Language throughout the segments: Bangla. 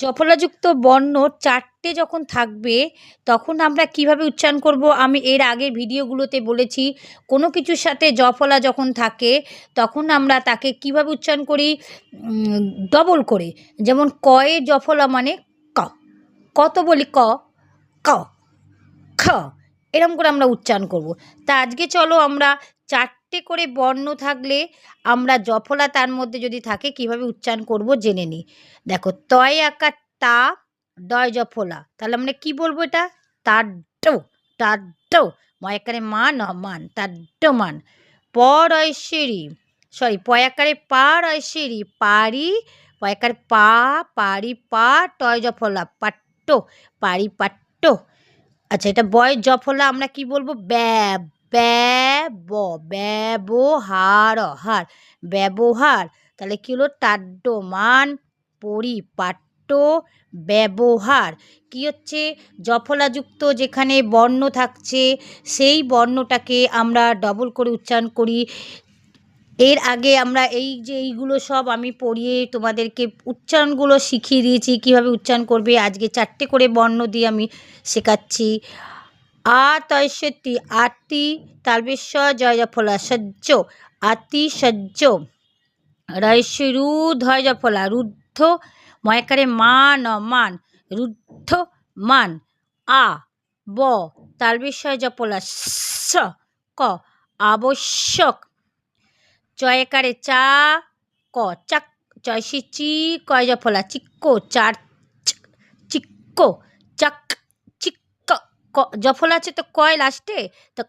জফলাযুক্ত বর্ণ চারটে যখন থাকবে, তখন আমরা কীভাবে উচ্চারণ করব? আমি এর আগের ভিডিওগুলোতে বলেছি, কোনো কিছুর সাথে জফলা যখন থাকে, তখন আমরা তাকে কীভাবে উচ্চারণ করি? ডবল করে। যেমন কয়ে জফলা মানে ক। কত বলি ক? ক। খ। এরম করে আমরা উচ্চারণ করব। তা আজকে চলো আমরা চারটে করে বর্ণ থাকলে আমরা জফলা তার মধ্যে যদি থাকে, কীভাবে উচ্চারণ করব জেনে নিই। দেখো, তয় আকার তা ডয় জফলা। তাহলে আমরা কি বলব এটা? তার ডো তার ডো ময়াকারে মান মান। তার মান। পর ঐশ্বরী সরি পয়াকারে পার ঐশ্বরী পারি পয়াকার পা পারি পা টয় জফলা। পাট্ট পারি পাট্ট আচ্ছা এটা বয় জফলা আমরা কি বলব? ব্যব। ব্যব ব্যবহার হার ব্যবহার। তাহলে কী হলো? টাড্ড মান পরিপাট্য ব্যবহার। কি হচ্ছে? জফলাযুক্ত যেখানে বর্ণ থাকছে, সেই বর্ণটাকে আমরা ডবল করে উচ্চারণ করি। এর আগে আমরা এই যে এইগুলো সব আমি পড়িয়ে তোমাদেরকে উচ্চারণগুলো শিখিয়ে দিয়েছি, কীভাবে উচ্চারণ করবে, আজকে চারটে করে বর্ণ দিয়ে আমি শেখাচ্ছি। আ তয়সতী আতি তালবেশ্বর জয় জফলা সহ্য আতি সহ্য। রয়সরু ধয় জফলা রুদ্ধ ময়কারে মান মান রুদ্ধ, মান। আ, ব, তালবেশ্বর জপলা স, ক, আবশ্যক। চয়কারে চা, ক, চাক চয়সি চি কয় জফলা চিক্ক, চার চিক্ক চাক চিক্ক। ক জফলা আছে তো কয় লাস্টে তো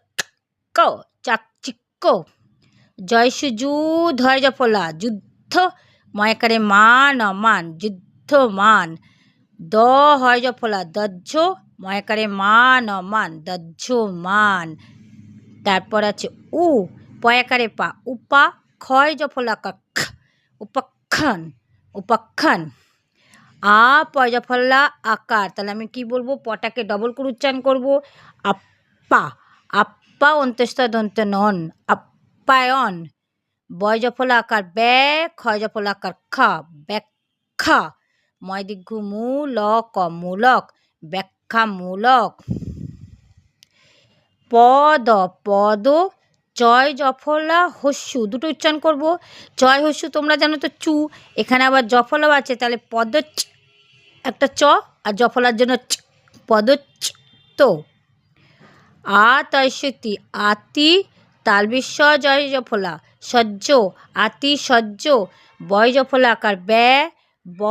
ক, চাক, চিক্ক। জয়সুজু ধয় জফলা যুদ্ধ ময়কারে মান, অমান। যুদ্ধ, মান। দ, হয় জফলা দজ্জ ময়কারে মান মান দজ্জ মান। তারপর আছে উ, পয়াকারে পা। উপা ক্ষয় জফলা কাক্ষ উপাখ্যান। উপাখ্যান। আ পয়জফল্লা আকার। তাহলে আমি কি বলব? পটাকে ডবল করে উচ্চারণ করব। আপ্পা। আপ্পা অন্ত্যেষ্ট দন্ত নন। আপ্যায়ন বয় জফলা আকার ব্যা ক্ষয় জফলা আকার খা। ব্যাখ্যা। ময় দীর্ঘ মূলক মূলক। ব্যাখ্যামূলক। পদ পদ। চয় জফলা হস্যু। দুটো উচ্চারণ করব। চয় হস্যু তোমরা জানো তো চু। এখানে আবার জফলাও আছে। তাহলে পদ একটা চ আর জফলার জন্য পদ তো। আ তয়সতি আতি তালবিস্ব জয় জফলা সহ্য আতি সহ্য বয় জফলা আকার, ব্যয়, ব